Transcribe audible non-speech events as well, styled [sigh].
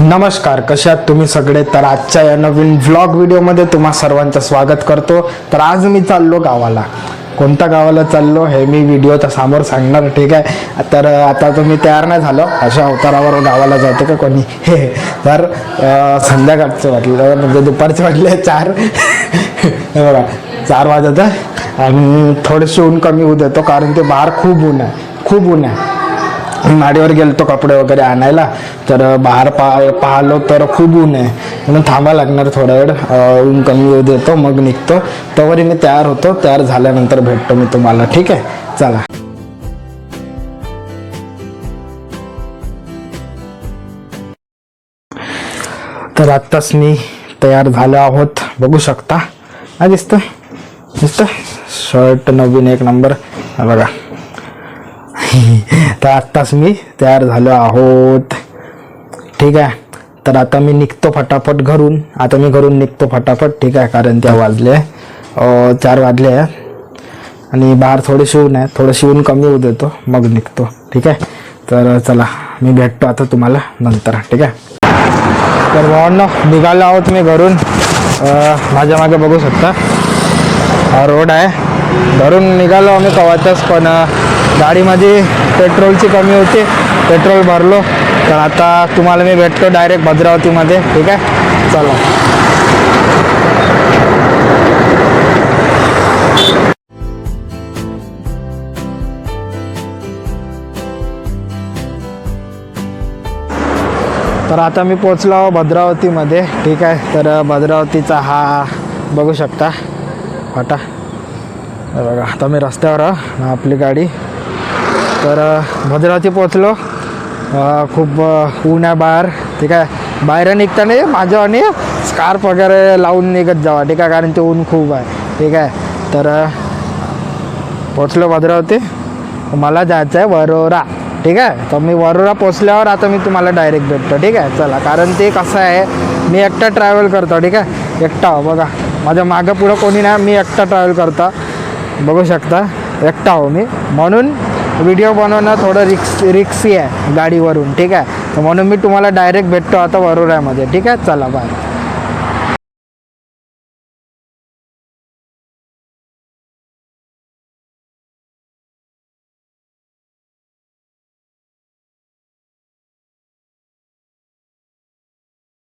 नमस्कार कशात आहात तुम्ही सगळे? तर आजच्या या नवीन व्लॉग व्हिडिओमध्ये तुम्हा सर्वांचं स्वागत करतो. तर आज मी चाललो गावाला. कोणत्या गावाला चाललो हे मी व्हिडिओच्या समोर सांगणार ठीक आहे? तर आता तुम्ही तयार नाही झालो. अशा अवतारावर गावाला जातो का कोणी? हे तर संध्याकाळचं वाटलं. म्हणजे दुपारचे वाटले चार. हे बघा चार वाजत आहे. आणि थोडेसे ऊन कमी होऊ देतो कारण ते बाहेर खूप ऊन आहे. खूप ऊन आहे. माडीवर गेलतो कपडे वगैरे आणायला तर बाहेर पा पाहिलो तर खूप ऊन आहे. म्हणून थांबा लागणार थोडा वेळ ऊन कमी होऊ देतो मग निघतो. तोवरी मी तयार होतो तयार झाल्यानंतर भेटतो मी तुम्हाला ठीक आहे? चला. तर आत्ताच मी तयार झालो आहोत. बघू शकता. हा दिसतंय? दिसतंय? शर्ट नवीन एक नंबर बघा. [laughs] तर आत्ताच मी तयार झालो आहोत. ठीक आहे? तर आता मी निघतो फटाफट घरून. आता मी घरून निघतो फटाफट ठीक आहे? कारण त्या वाजले. चार वाजले आहे. आणि बाहेर थोडे शिवून आहे. थोडं शिवून कमी होऊ देतो. मग निघतो. ठीक आहे? तर चला मी भेटतो आता तुम्हाला नंतर. ठीक आहे? तर भावांनो निघालो आहोत मी घरून. माझ्या मागे बघू शकता. हा रोड आहे. घरून निघालो आम्ही कवातच पण गाडीमध्ये पेट्रोलची कमी होती पेट्रोल भरलो. तर आता तुम्हाला मी भेटतो डायरेक्ट भद्रावतीमध्ये ठीक आहे? चला. तर आता मी पोचलो भद्रावतीमध्ये ठीक आहे? तर भद्रावतीचा हा बघू शकता. वाटा बघा आता मी रस्त्यावर आपली गाडी. तर भद्रावती पोचलो खूप ऊन आहे बाहेर. ठीक आहे. बाहेर निघताना माझ्या आणि स्कार्फ वगैरे लावून निघत जावा. ठीक आहे कारण ते ऊन खूप आहे. ठीक आहे. तर पोचलो भद्रावती मला जायचं आहे वरोरा. ठीक आहे. तर मी वरोरा पोचल्यावर आता मी तुम्हाला डायरेक्ट भेटतो. ठीक आहे. चला. कारण ते कसं आहे मी एकटा ट्रॅव्हल करतो. ठीक आहे. एकटा. हो बघा. माझ्या मागं पुढं कोणी नाही. मी एकटा ट्रॅव्हल करतो. बघू शकता. एकटा हो मी. म्हणून व्हिडिओ बनवणं थोडं रिक्स रिक्सी आहे गाडीवरून ठीक आहे? तर म्हणून मी तुम्हाला डायरेक्ट भेटतो आता वरोऱ्यामध्ये ठीक आहे? चला बाय